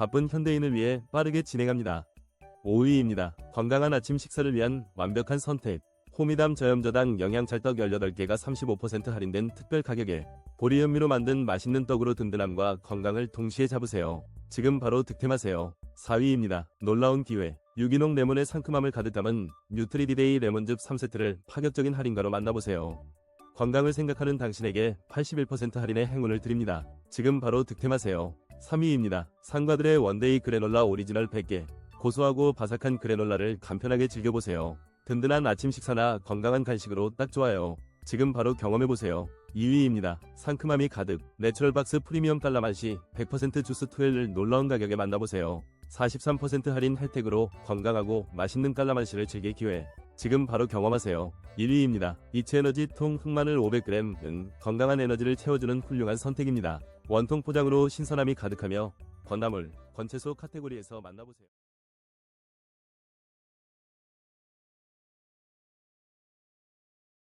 바쁜 현대인을 위해 빠르게 진행합니다. 5위입니다. 건강한 아침 식사를 위한 완벽한 선택. 호미담 저염저당 영양찰떡 18개가 35% 할인된 특별 가격에 보리 현미로 만든 맛있는 떡으로 든든함과 건강을 동시에 잡으세요. 지금 바로 득템하세요. 4위입니다. 놀라운 기회. 유기농 레몬의 상큼함을 가득 담은 뉴트리디데이 레몬즙 3세트를 파격적인 할인가로 만나보세요. 건강을 생각하는 당신에게 81% 할인의 행운을 드립니다. 지금 바로 득템하세요. 3위입니다. 상과들의 원데이 그래놀라 오리지널 100개. 고소하고 바삭한 그래놀라를 간편하게 즐겨보세요. 든든한 아침 식사나 건강한 간식으로 딱 좋아요. 지금 바로 경험해보세요. 2위입니다. 상큼함이 가득 내추럴박스 프리미엄 달라맛이 100% 주스 투엘을 놀라운 가격에 만나보세요. 43% 할인 혜택으로 건강하고 맛있는 깔라만시를 즐길 기회. 지금 바로 경험하세요. 1위입니다. 이츠에너지 통 흑마늘 500g은 건강한 에너지를 채워주는 훌륭한 선택입니다. 원통 포장으로 신선함이 가득하며 건나물, 건채소 카테고리에서 만나보세요.